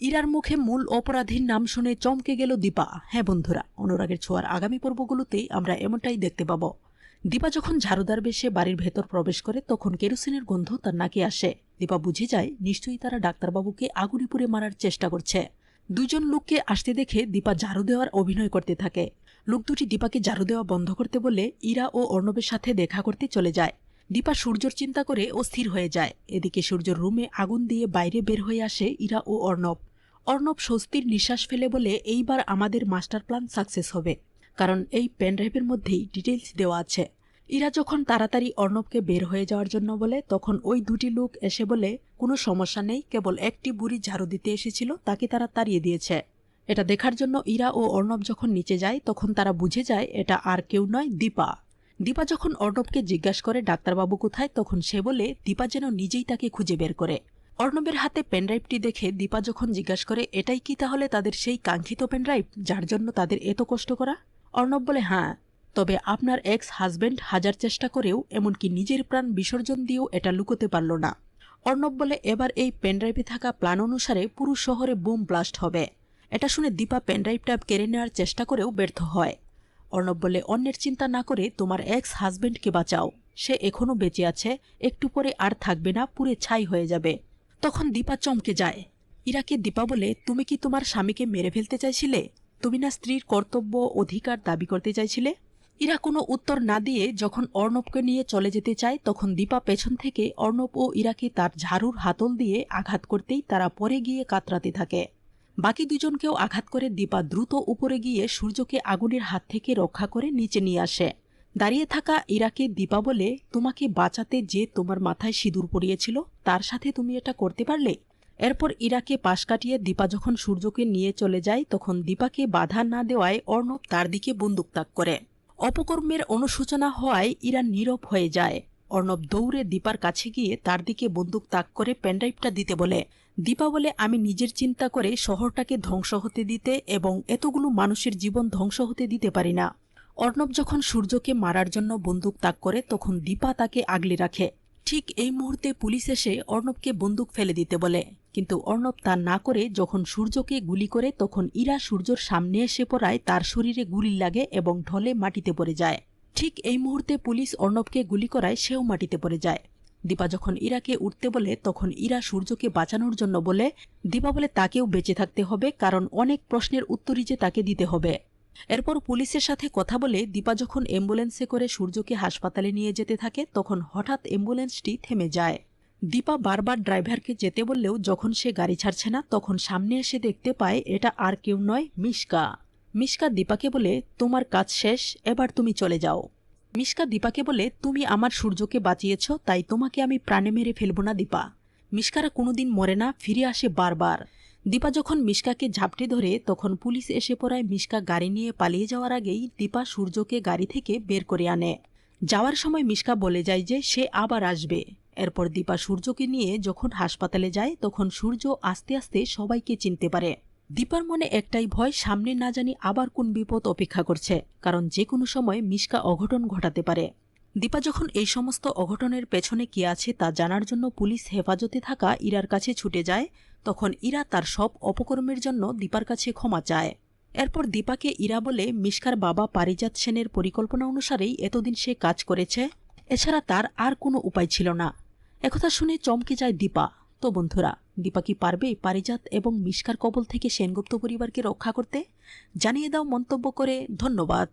ইরার মুখে মূল অপরাধীর নাম শুনে চমকে গেল দীপা। হ্যাঁ বন্ধুরা, অনুরাগের ছোঁয়ার আগামী পর্বগুলোতেই আমরা এমনটাই দেখতে পাবো। দীপা যখন ঝাড়ুদার বেশে বাড়ির ভেতর প্রবেশ করে, তখন কেরোসিনের গন্ধ তার নাকে আসে। দীপা বুঝে যায়, নিশ্চয়ই তারা ডাক্তারবাবুকে আগুনে পুড়ে মারার চেষ্টা করছে। দুজন লোককে আসতে দেখে দীপা ঝাড়ু দেওয়ার অভিনয় করতে থাকে। লোক দুটি দীপাকে ঝাড়ু দেওয়া বন্ধ করতে বলে ইরা ও অর্ণবের সাথে দেখা করতে চলে যায়। দীপা সূর্যর চিন্তা করে অস্থির হয়ে যায়। এদিকে সূর্যর রুমে আগুন দিয়ে বাইরে বের হয়ে আসে ইরা ও অর্ণব। অর্ণব স্বস্তির নিঃশ্বাস ফেলে বলে, এইবার আমাদের মাস্টার প্ল্যান সাকসেস হবে। কারণ এই পেনড্রাইভের মধ্যেই ডিটেলস দেওয়া আছে। ইরা যখন তাড়াতাড়ি অর্ণবকে বের হয়ে যাওয়ার জন্য বলে, তখন ওই দুটি লোক এসে বলে, কোনো সমস্যা নেই, কেবল একটি বুড়ি ঝাড়ু দিতে এসেছিল, তাকে তারা তাড়িয়ে দিয়েছে। এটা দেখার জন্য ইরা ও অর্ণব যখন নিচে যায়, তখন তারা বুঝে যায়, এটা আর কেউ নয়, দীপা। দীপা যখন অর্ণবকে জিজ্ঞাসা করে, ডাক্তারবাবু কোথায়? তখন সে বলে, দীপা যেন নিজেই তাকে খুঁজে বের করে। অর্ণবের হাতে পেনড্রাইভটি দেখে দীপা যখন জিজ্ঞাসা করে, এটাই কি তাহলে তাদের সেই কাঙ্ক্ষিত পেনড্রাইভ, যার জন্য তাদের এত কষ্ট করা? অর্ণব বলে হ্যাঁ তবে আপনার এক্স হাজব্যান্ড হাজার চেষ্টা করেও এমনকি নিজের প্রাণ বিসর্জন দিয়েও এটা লুকোতে পারল না। অর্ণব বলে, এবার এই পেনড্রাইভে থাকা প্ল্যান অনুসারে পুরো শহরে বুম ব্লাস্ট হবে। এটা শুনে দীপা পেনড্রাইভটা কেড়ে নেওয়ার চেষ্টা করেও ব্যর্থ হয়। অর্ণব বলে অন্যের চিন্তা না করে তোমার এক্স হাজবেন্ডকে বাঁচাও। সে এখনও বেঁচে আছে, একটু পরে আর থাকবে না, পুরে ছাই হয়ে যাবে। তখন দীপা চমকে যায়। ইরাকে দীপা বলে, তুমি কি তোমার স্বামীকে মেরে ফেলতে চাইছিলে? তুমি না স্ত্রীর কর্তব্য, অধিকার দাবি করতে চাইছিলে? ইরা কোনো উত্তর না দিয়ে যখন অর্ণবকে নিয়ে চলে যেতে চায়, তখন দীপা পেছন থেকে অর্ণব ও ইরাকে তার ঝাড়ুর হাতল দিয়ে আঘাত করতেই তারা পরে গিয়ে কাতরাতে থাকে। বাকি দুজনকেও আঘাত করে দীপা দ্রুত উপরে গিয়ে সূর্যকে আগুনের হাত থেকে রক্ষা করে নিচে নিয়ে আসে। দাঁড়িয়ে থাকা ইরাকে দীপা বলে, তোমাকে বাঁচাতে যে তোমার মাথায় সিঁদুর পড়িয়েছিল, তার সাথে তুমি এটা করতে পারলে? এরপর ইরাকে পাশ কাটিয়ে দীপা যখন সূর্যকে নিয়ে চলে যায়, তখন দীপাকে বাধা না দেওয়ায় অর্ণব তার দিকে বন্দুক তাক করে। অপকর্মের অনুসূচনা হওয়ায় ইরা নীরব হয়ে যায়। অর্ণব দৌড়ে দীপার কাছে গিয়ে তার দিকে বন্দুক তাক করে পেনড্রাইভটা দিতে বলে দীপা বলে আমি নিজের চিন্তা করে শহরটাকে ধ্বংস হতে দিতে এবং এতগুলো মানুষের জীবন ধ্বংস হতে দিতে পারি না। অর্ণব যখন সূর্যকে মারার জন্য বন্দুক তাক করে, তখন দীপা তাকে আগলে রাখে। ঠিক এই মুহূর্তে পুলিশ এসে অর্ণবকে বন্দুক ফেলে দিতে বলে। কিন্তু অর্ণব তা না করে যখন সূর্যকে গুলি করে, তখন ইরা সূর্যর সামনে এসে পড়ায় তার শরীরে গুলি লাগে এবং ঢলে মাটিতে পড়ে যায়। ঠিক এই মুহূর্তে পুলিশ অর্ণবকে গুলি করায় সেও মাটিতে পড়ে যায়। দীপা যখন ইরাকে উঠতে বলে, তখন ইরা সূর্যকে বাঁচানোর জন্য বলে, দীপা বলে তাকেও বেঁচে থাকতে হবে, কারণ অনেক প্রশ্নের উত্তরই যে তাকে দিতে হবে। এরপর পুলিশের সাথে কথা বলে, দীপা যখন অ্যাম্বুলেন্সে করে সূর্যকে হাসপাতালে নিয়ে যেতে থাকে, তখন হঠাৎ অ্যাম্বুলেন্সটি থেমে যায়। দীপা বারবার ড্রাইভারকে যেতে বললেও যখন সে গাড়ি ছাড়ছে না, তখন সামনে এসে দেখতে পায়, এটা আর কেউ নয়, মিশকা। মিশকা দীপাকে বলে, তোমার কাজ শেষ, এবার তুমি চলে যাও। মিশকা দীপাকে বলে, তুমি আমার সূর্যকে বাঁচিয়েছ, তাই তোমাকে আমি প্রাণে মেরে ফেলব না, দীপা। মিশকারা কোনোদিন মরে না, ফিরে আসে বারবার। দীপা যখন মিশকাকে ঝাপটে ধরে, তখন পুলিশ এসে পড়ায় মিশকা গাড়ি নিয়ে পালিয়ে যাওয়ার আগেই দীপা সূর্যকে গাড়ি থেকে বের করে আনে। যাওয়ার সময় মিশকা বলে যায় যে, সে আবার আসবে। এরপর দীপা সূর্যকে নিয়ে যখন হাসপাতালে যায়, তখন সূর্য আস্তে আস্তে সবাইকে চিনতে পারে। দীপার মনে একটাই ভয়, সামনে না জানি আবার কোন বিপদ অপেক্ষা করছে, কারণ যে কোনো সময় মিশকা অঘটন ঘটাতে পারে। দীপা যখন এই সমস্ত অঘটনের পেছনে কি আছে তা জানার জন্য পুলিশ হেফাজতে থাকা ইরার কাছে ছুটে যায়, তখন ইরা তার সব অপকর্মের জন্য দীপার কাছে ক্ষমা চায়। এরপর দীপাকে ইরা বলে, মিশকার বাবা পারিজাত সেনের পরিকল্পনা অনুসারেই এতদিন সে কাজ করেছে, এছাড়া তার আর কোনো উপায় ছিল না। একথা শুনে চমকে যায় দীপা। তো বন্ধুরা, দীপা কি পারবে পারিজাত এবং মিশকার কবল থেকে সেনগুপ্ত পরিবারকে রক্ষা করতে? জানিয়ে দাও মন্তব্য করে, ধন্যবাদ।